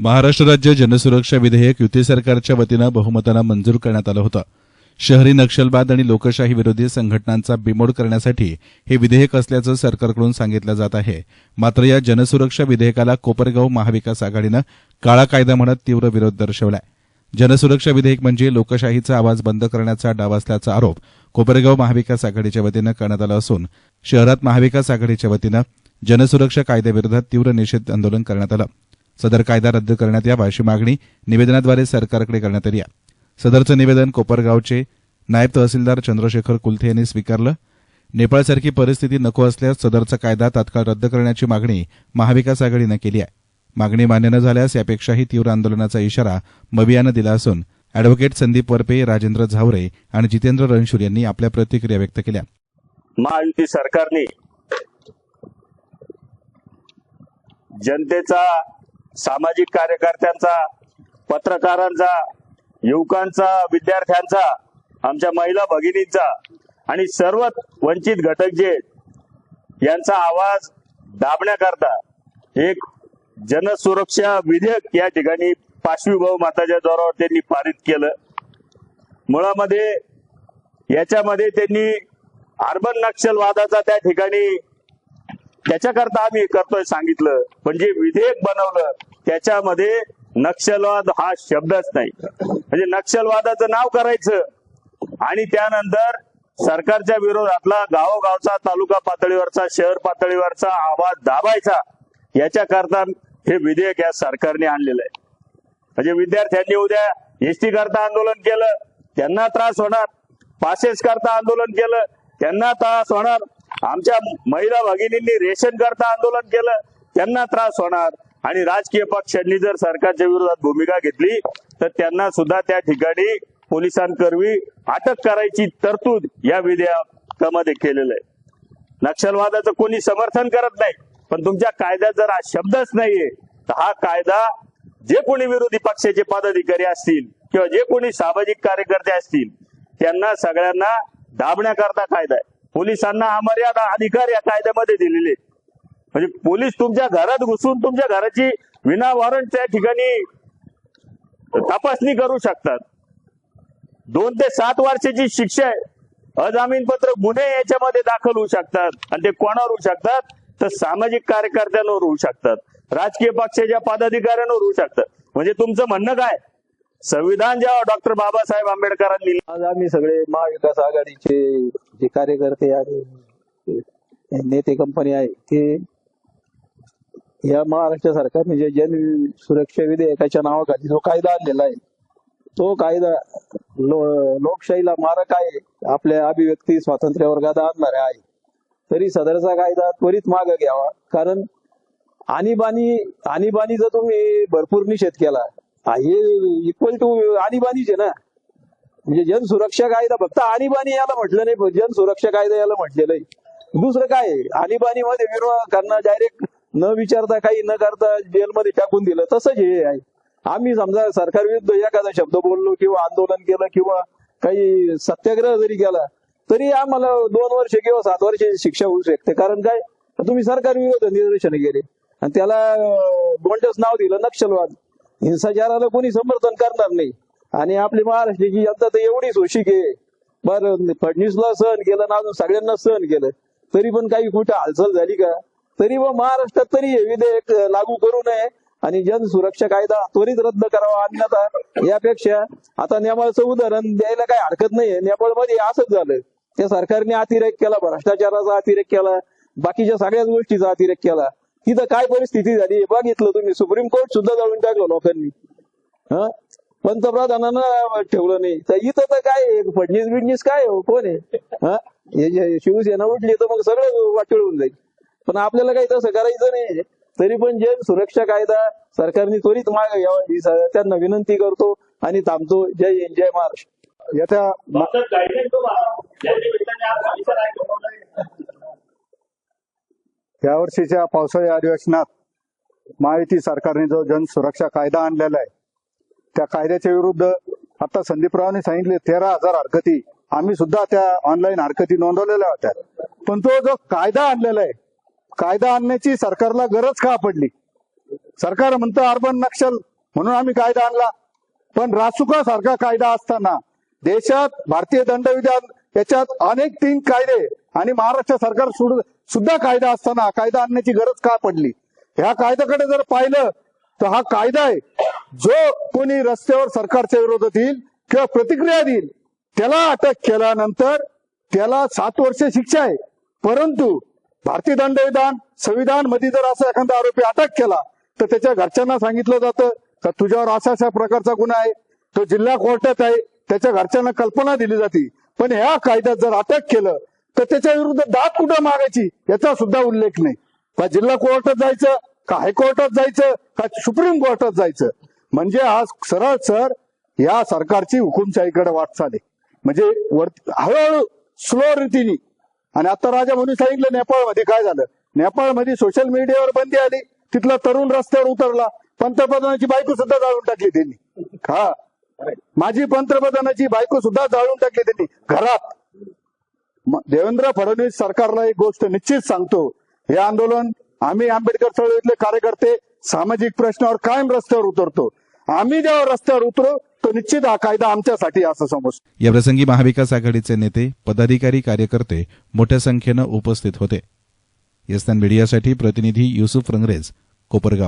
महाराष्ट्र राज्य जनसुरक्षा विधेयक युती सरकारच्या वतीनं बहुमतानं मंजूर करण्यात आलं होतं. शहरी नक्षलवाद आणि लोकशाही विरोधी संघटनांचा बिमोड करण्यासाठी हे विधेयक असल्याचं सरकारकडून सांगितलं जात आहे. मात्र या जनसुरक्षा विधेयकाला कोपरगाव महाविकास आघाडीनं काळा कायदा म्हणत तीव्र विरोध दर्शवलाय. जनसुरक्षा विधेयक म्हणजे लोकशाहीचा आवाज बंद करण्याचा डाव असल्याचा आरोप कोपरगाव महाविकास आघाडीच्या वतीनं करण्यात आला असून शहरात महाविकास आघाडीच्या वतीनं जनसुरक्षा कायद्याविरोधात तीव्र निषेध आंदोलन करण्यात आलं. सदर कायदा रद्द करण्यात यावा अशी मागणी निवेदनाद्वारे सरकारकडे करण्यात आली आहे. सदरचं निवेदन कोपरगावचे नायब तहसीलदार चंद्रशेखर कुलथे यांनी स्वीकारलं. नेपाळसारखी परिस्थिती नको असल्यास सदरचा कायदा तात्काळ रद्द करण्याची मागणी महाविकास आघाडीनं केली आहे. मागणी मान्य न झाल्यास यापेक्षाही तीव्र आंदोलनाचा इशारा मबियानं दिला असून अॅडव्होकेट संदीप वरपे राजेंद्र झावरे आणि जितेंद्र रणशूर यांनी आपल्या प्रतिक्रिया व्यक्त केल्या. महायुती सरकारने जनतेचा सामाजिक कार्यकर्त्यांचा पत्रकारांचा युवकांचा विद्यार्थ्यांचा आमच्या महिला भगिनींचा आणि सर्व वंचित घटक जे यांचा आवाज दाबण्याकरता एक जनसुरक्षा विधेयक या ठिकाणी पाचवी माताच्या जोरावर त्यांनी पारित केलं. मुळामध्ये याच्यामध्ये त्यांनी अर्बन नक्षलवादाचा त्या ठिकाणी त्याच्याकरता आम्ही करतोय सांगितलं. पण जे विधेयक बनवलं त्याच्यामध्ये नक्षलवाद हा शब्दच नाही. म्हणजे नक्षलवादाचं नाव करायचं. आणि त्यानंतर सरकारच्या विरोधातला गावोगावचा तालुका पातळीवरचा शहर पातळीवरचा आवाज दाबायचा. याच्याकरता हे विधेयक या सरकारने आणलेलं आहे. म्हणजे विद्यार्थ्यांनी उद्या एसटी करता आंदोलन केलं त्यांना त्रास होणार. पासेस करता आंदोलन केलं त्यांना त्रास होणार. आमच्या महिला भगिनींनी रेशन करता आंदोलन केलं त्यांना त्रास होणार. आणि राजकीय पक्षांनी जर सरकारच्या विरोधात भूमिका घेतली तर त्यांना सुद्धा त्या ठिकाणी पोलिसांकरवी अटक करायची तरतूद या विधेयकामध्ये केलेलं आहे. नक्षलवादाचं कोणी समर्थन करत नाही पण तुमच्या कायद्यात जर हा शब्दच नाहीये तर हा कायदा जे कोणी विरोधी पक्षाचे पदाधिकारी असतील किंवा जे कोणी सामाजिक कार्यकर्ते असतील त्यांना सगळ्यांना दाबण्याकरता कायदा आहे. पोलिसांना अमर्यादा अधिकार या कायद्यामध्ये दिलेले आहेत. म्हणजे पोलीस तुमच्या घरात घुसून तुमच्या घराची विना वॉरंट त्या ठिकाणी तपासणी करू शकतात. दोन ते सात वर्षाची शिक्षा आहे. अजामीनपत्र गुन्हे याच्यामध्ये दाखल होऊ शकतात आणि ते कोणावर होऊ शकतात? तर सामाजिक कार्यकर्त्यांवर होऊ शकतात. राजकीय पक्षाच्या पदाधिकाऱ्यांवर होऊ शकतात. म्हणजे तुमचं म्हणणं काय? संविधान जेव्हा डॉक्टर बाबासाहेब आंबेडकरांनी आज आम्ही सगळे महाविकास आघाडीचे जे कार्यकर्ते आणि नेते कंपनी आहे ते या महाराष्ट्र सरकारने जे जन सुरक्षा विधेयकाच्या नावाखाली जो कायदा आणलेला आहे तो कायदा लो, लोकशाहीला मारक आहे आपल्या अभिव्यक्ती स्वातंत्र्यावर गादा आणणारे आहे. तरी सदरचा कायदा त्वरित माग घ्यावा कारण आणीबाणी आणीबाणीचा तुम्ही भरपूर निषेध केला. हे इक्वल टू आणीबाणीच आहे ना. म्हणजे जन सुरक्षा कायदा फक्त आणीबाणी याला म्हटलं नाही जन सुरक्षा कायदा याला म्हटलेलं आहे. दुसरं काय आहे? विरोध करणं डायरेक्ट न विचारता काही न करता जेलमध्ये टाकून दिलं तसंच हे आहे. आम्ही समजा सरकार विरुद्ध एखादा शब्द बोललो किंवा आंदोलन केलं किंवा काही सत्याग्रह जरी केला तरी आम्हाला दोन वर्ष किंवा सात वर्ष शिक्षा होऊ शकते. कारण काय? तुम्ही सरकार विरोध निदर्शन केले. आणि त्याला गोंडस नाव दिलं नक्षलवाद. हिंसाचाराला कोणी समर्थन करणार नाही. आणि आपली महाराष्ट्राची जनता तर एवढी शोषिक आहे. बरं फडणवीसला सहन केलं ना अजून सगळ्यांना सहन केलं. तरी पण काही कुठं हालचाल झाली का? तरी व महाराष्ट्रात तरी हे विधेयक लागू करू नये. आणि जन सुरक्षा कायदा त्वरित रद्द करावा अन्यथा यापेक्षा आता नेपाळचं उदाहरण द्यायला काही हरकत नाहीये. नेपाळमध्ये असंच झालं. त्या सरकारने अतिरेक केला भ्रष्टाचाराचा अतिरेक केला बाकीच्या सगळ्याच गोष्टीचा अतिरेक केला. तिथं काय परिस्थिती झाली हे बघितलं तुम्ही. सुप्रीम कोर्ट सुद्धा जाऊन टाकलं लोकांनी. हं? पंतप्रधानांना ठेवलं नाही. तर इथं तर काय? फडणीस बिडणीस काय आहे? कोण आहे? हं? हे जे शिवसेना उठली तर मग सगळं वाटोळ होऊन जाईल. पण आपल्याला काही तसं करायचं नाही तरी पण जन सुरक्षा कायदा सरकारने त्वरित मागे घ्यावा ही त्यांना विनंती करतो आणि थांबतो. जय हिंद जय महाराष्ट्र. येत्या यावर्षीच्या पावसाळी अधिवेशनात महायुती सरकारने जो जन सुरक्षा कायदा आणलेला आहे त्या कायद्याच्या विरुद्ध आता संदीपरावांनी सांगितले तेरा हजार हरकती. आम्ही सुद्धा त्या ऑनलाईन हरकती नोंदवलेल्या होत्या. पण तो जो कायदा आणलेला आहे कायदा आणण्याची सरकारला गरज का पडली? सरकार म्हणतं अर्बन नक्षल म्हणून आम्ही कायदा आणला. पण रासुका सारखा कायदा असताना देशात भारतीय दंडविधान याच्यात अनेक तीन कायदे आणि महाराष्ट्र सरकार सुड- सुद्धा कायदा असताना कायदा आणण्याची गरज का पडली? ह्या कायद्याकडे जर पाहिलं तर हा कायदा आहे जो कोणी रस्त्यावर सरकारच्या विरोधात येईल किंवा प्रतिक्रिया देईल त्याला अटक केल्यानंतर त्याला सात वर्ष शिक्षा आहे. परंतु भारतीय दंडविधान संविधानमध्ये जर असा एखादा आरोपी अटक केला तर त्याच्या घरच्यांना सांगितलं जातं का तुझ्यावर असा अशा प्रकारचा गुन्हा आहे तो जिल्हा कोर्टात आहे त्याच्या घरच्यांना कल्पना दिली जाते. पण ह्या कायद्यात जर अटक केलं तर त्याच्या विरुद्ध दाद कुठं मागायची याचा सुद्धा उल्लेख नाही. का जिल्हा कोर्टात जायचं का हायकोर्टात जायचं का सुप्रीम कोर्टात जायचं? म्हणजे आज सरळ सर या सरकारची हुकुमशाहीकडे वाटचाल आहे म्हणजे वर हळूहळू स्लो रीतीने. आणि आता राजा म्हणून सांगितलं नेपाळमध्ये काय झालं? नेपाळमध्ये सोशल मीडियावर बंदी आली. तिथला तरुण रस्त्यावर उतरला. पंतप्रधानाची बायको सुद्धा जाळून टाकली त्यांनी. हा माझी पंतप्रधानाची बायको सुद्धा जाळून टाकली त्यांनी. घरात. देवेंद्र फडणवीस सरकारला एक गोष्ट निश्चित सांगतो. हे आंदोलन आम्ही आंबेडकर चळवळीतले कार्यकर्ते सामाजिक प्रश्नावर कायम रस्त्यावर उतरतो. आम्ही जेव्हा रस्त्यावर उतरू तो निश्चित हा कायदा आमच्यासाठी असं समजतो. याप्रसंगी महाविकास आघाडीचे नेते पदाधिकारी कार्यकर्ते मोठ्या संख्येनं उपस्थित होते. यस्तान मीडियासाठी प्रतिनिधी युसुफ रंगरेज कोपरगाव.